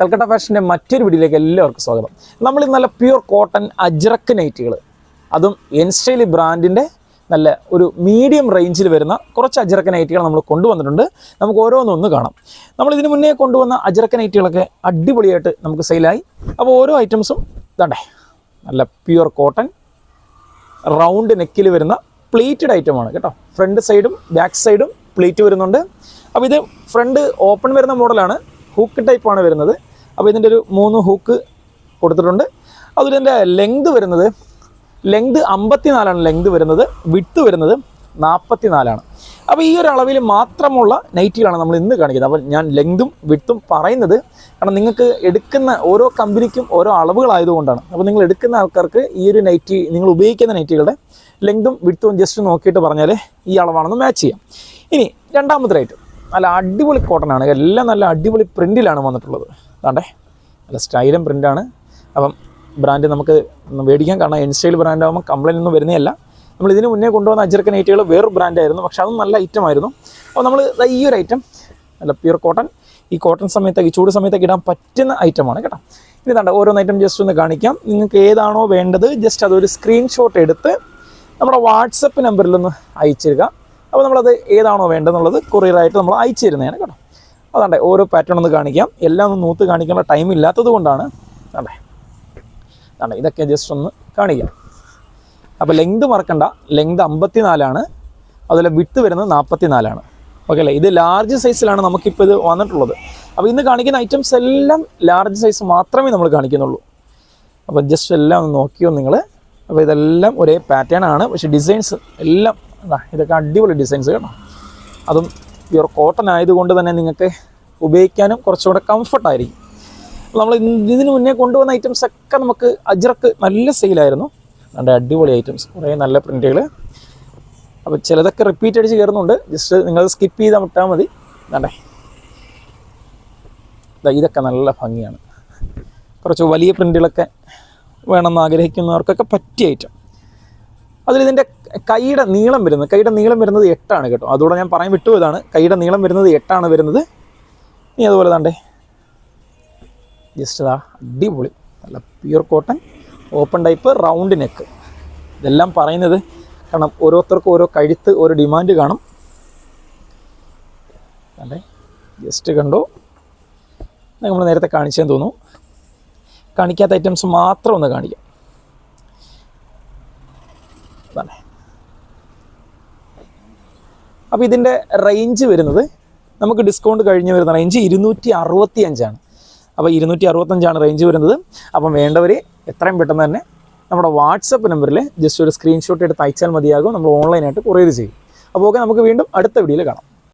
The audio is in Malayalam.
കൽക്കട്ട ഫാഷന്റെ മറ്റൊരു വീഡിയോയിലേക്ക് എല്ലാവർക്കും സ്വാഗതം. നമ്മൾ ഇന്ന് നല്ല പ്യൂർ കോട്ടൺ അജ്രക്ക് നൈറ്റുകൾ അതും എൻസ്റ്റൈലി ബ്രാൻഡിന്റെ നല്ല ഒരു മീഡിയം റേഞ്ചിൽ വരുന്ന കുറച്ച് അജ്രക്ക് നൈറ്റുകൾ നമ്മൾ കൊണ്ടുവന്നിട്ടുണ്ട്. നമുക്ക് ഓരോന്നൊന്ന് കാണാം. നമ്മൾ ഇതിന് മുന്നേ കൊണ്ടുവന്ന അജ്രക്ക് നൈറ്റുകളൊക്കെ അടിപൊളിയായിട്ട് നമുക്ക് സെയിലായി അപ്പോൾ ഓരോ ഐറ്റംസും ഇതാണ്ടേ നല്ല പ്യൂർ കോട്ടൺ റൗണ്ട് നെക്കിൽ വരുന്ന പ്ലേറ്റഡ് ഐറ്റമാണ് കേട്ടോ. ഫ്രണ്ട് സൈഡും ബാക്ക് സൈഡും പ്ലേറ്റ് വരുന്നുണ്ട്. അപ്പോൾ ഇത് ഫ്രണ്ട് ഓപ്പൺ വരുന്ന മോഡലാണ് ഹൂക്ക് ടൈപ്പാണ് വരുന്നത്. അപ്പോൾ ഇതിന്റെ ഒരു മൂന്ന് ഹൂക്ക് കൊടുത്തിട്ടുണ്ട്. അതിന്റെ ലെങ്ത് വരുന്നത് ലെങ്ത് അമ്പത്തി നാലാണ് ലെങ്ത് വരുന്നത് വിട്ട് വരുന്നത് നാൽപ്പത്തി നാലാണ് അപ്പോൾ ഈ ഒരു അളവിൽ മാത്രമുള്ള നൈറ്റികളാണ് നമ്മൾ ഇന്ന് കാണിക്കുന്നത്. അപ്പോൾ ഞാൻ ലെങ്തും വിട്ടും പറയുന്നത് കാരണം നിങ്ങൾക്ക് എടുക്കുന്ന ഓരോ കമ്പനിക്കും ഓരോ അളവുകളായതുകൊണ്ടാണ് അപ്പോൾ നിങ്ങൾ എടുക്കുന്ന ആൾക്കാർക്ക് ഈ ഒരു നൈറ്റി നിങ്ങൾ ഉപയോഗിക്കുന്ന നൈറ്റികളുടെ ലെങ്തും വിട്ടും ജസ്റ്റ് നോക്കിയിട്ട് പറഞ്ഞാൽ ഈ അളവാണെന്ന് മാച്ച് ചെയ്യാം. ഇനി രണ്ടാമത്തെ ഐറ്റം നല്ല അടിപൊളി കോട്ടനാണ് എല്ലാം നല്ല അടിപൊളി പ്രിന്റിലാണ് വന്നിട്ടുള്ളത്. അതാണ്ടേ നല്ല സ്റ്റൈലും പ്രിന്റാണ് അപ്പം ബ്രാൻഡ് നമുക്ക് മേടിക്കാൻ കാരണം എൻ സ്റ്റൈൽ ബ്രാൻഡാകുമ്പോൾ കംപ്ലൈന്റ് ഒന്നും വരുന്നതല്ല. നമ്മൾ ഇതിന് മുന്നേ കൊണ്ടുവന്ന അജർക്കൻ ഐറ്റുകൾ വേറൊരു ബ്രാൻഡായിരുന്നു പക്ഷെ അതും നല്ല ഐറ്റം ആയിരുന്നു. അപ്പോൾ നമ്മൾ ഈ ഒരു ഐറ്റം നല്ല പ്യൂർ കോട്ടൺ ഈ കോട്ടൺ സമയത്തേക്ക് ചൂട് സമയത്തേക്ക് ഇടാൻ പറ്റുന്ന ഐറ്റമാണ് കേട്ടോ. ഇനി തണ്ട ഓരോന്ന് ഐറ്റം ജസ്റ്റ് ഒന്ന് കാണിക്കാം. നിങ്ങൾക്ക് ഏതാണോ വേണ്ടത് ജസ്റ്റ് അതൊരു സ്ക്രീൻഷോട്ട് എടുത്ത് നമ്മുടെ വാട്സപ്പ് നമ്പറിലൊന്ന് അയച്ചിരുക. അപ്പോൾ നമ്മളത് ഏതാണോ വേണ്ടതെന്നുള്ളത് കൊറിയറായിട്ട് നമ്മൾ അയച്ചു തരുന്നതാണ് കേട്ടോ. അതാണ്ട് ഓരോ പാറ്റേൺ ഒന്ന് കാണിക്കാം. എല്ലാം ഒന്ന് നൂത്ത് കാണിക്കേണ്ട ടൈം ഇല്ലാത്തത് കൊണ്ടാണ്. അതെ അതെ ഇതൊക്കെ ജസ്റ്റ് ഒന്ന് കാണിക്കാം. അപ്പോൾ ലെങ്ത് മറക്കണ്ട. ലെങ്ത് അമ്പത്തി നാലാണ് അതുപോലെ വിട്ട് വരുന്നത് നാൽപ്പത്തി നാലാണ് ഓക്കെ അല്ലേ? ഇത് ലാർജ് സൈസിലാണ് നമുക്കിപ്പോൾ ഇത് വന്നിട്ടുള്ളത്. അപ്പോൾ ഇന്ന് കാണിക്കുന്ന ഐറ്റംസ് എല്ലാം ലാർജ് സൈസ് മാത്രമേ നമ്മൾ കാണിക്കുന്നുള്ളൂ. അപ്പോൾ ജസ്റ്റ് എല്ലാം ഒന്ന് നോക്കിയോ നിങ്ങൾ അപ്പോൾ ഇതെല്ലാം ഒരേ പാറ്റേൺ ആണ്. പക്ഷേ ഡിസൈൻസ് എല്ലാം ഇതൊക്കെ അടിപൊളി ഡിസൈൻസ് കേട്ടോ. അതും പ്യുവർ കോട്ടൺ ആയതുകൊണ്ട് തന്നെ നിങ്ങൾക്ക് ഉപയോഗിക്കാനും കുറച്ചുകൂടെ കംഫർട്ടായിരിക്കും നമ്മൾ ഇതിന് മുന്നേ കൊണ്ടുവന്ന ഐറ്റംസ് ഒക്കെ നമുക്ക് അജ്രക്ക് നല്ല സെയിലായിരുന്നു നല്ല അടിപൊളി ഐറ്റംസ് കുറേ നല്ല പ്രിന്റുകൾ അപ്പോൾ ചിലതൊക്കെ റിപ്പീറ്റ് അടിച്ച് കയറുന്നുണ്ട്. ജസ്റ്റ് നിങ്ങൾ സ്കിപ്പ് ചെയ്താൽ വിട്ടാൽ മതി. വേണ്ടേ ഇതൊക്കെ നല്ല ഭംഗിയാണ്. കുറച്ച് വലിയ പ്രിന്റുകളൊക്കെ വേണമെന്ന് ആഗ്രഹിക്കുന്നവർക്കൊക്കെ പറ്റിയ ഐറ്റം അതിലിതിന്റെ കൈയുടെ നീളം വരുന്നത് കൈയുടെ നീളം വരുന്നത് എട്ടാണ് കേട്ടോ. അതുകൂടെ ഞാൻ പറയാൻ വിട്ടുപോയതാണ് കൈയുടെ നീളം വരുന്നത് എട്ടാണ് വരുന്നത്. ഇനി അതുപോലെ താണ്ടേ. ജസ്റ്റ് ഇതാ അടിപൊളി. നല്ല pure cotton open type round neck ഇതെല്ലാം പറയുന്നത് കാരണം ഓരോരുത്തർക്കും ഓരോ കഴുത്ത് ഓരോ ഡിമാൻഡ് കാണും. അല്ലേ ജസ്റ്റ് കണ്ടോ? നമ്മൾ നേരത്തെ കാണിച്ചെന്ന് തോന്നുന്നു. കാണിക്കാത്ത ഐറ്റംസ് മാത്രം ഒന്ന് കാണിക്കാം. അതാണ് അപ്പോൾ ഇതിന്റെ റേഞ്ച് വരുന്നത് നമുക്ക് ഡിസ്കൗണ്ട് കഴിഞ്ഞ് വരുന്ന റേഞ്ച് ഇരുന്നൂറ്റി അറുപത്തി അഞ്ചാണ് അപ്പോൾ ഇരുന്നൂറ്റി അറുപത്തഞ്ചാണ് റേഞ്ച് വരുന്നത്. അപ്പം വേണ്ടവർ എത്രയും പെട്ടെന്ന് തന്നെ നമ്മുടെ വാട്സപ്പ് നമ്പറിൽ ജസ്റ്റ് ഒരു സ്ക്രീൻഷോട്ട് എടുത്ത് അയച്ചാൽ മതിയാകും. നമ്മൾ ഓൺലൈനായിട്ട് കൊറിയർ ചെയ്യും. അപ്പോൾ ഓക്കെ നമുക്ക് വീണ്ടും അടുത്ത വീഡിയോയിൽ കാണാം.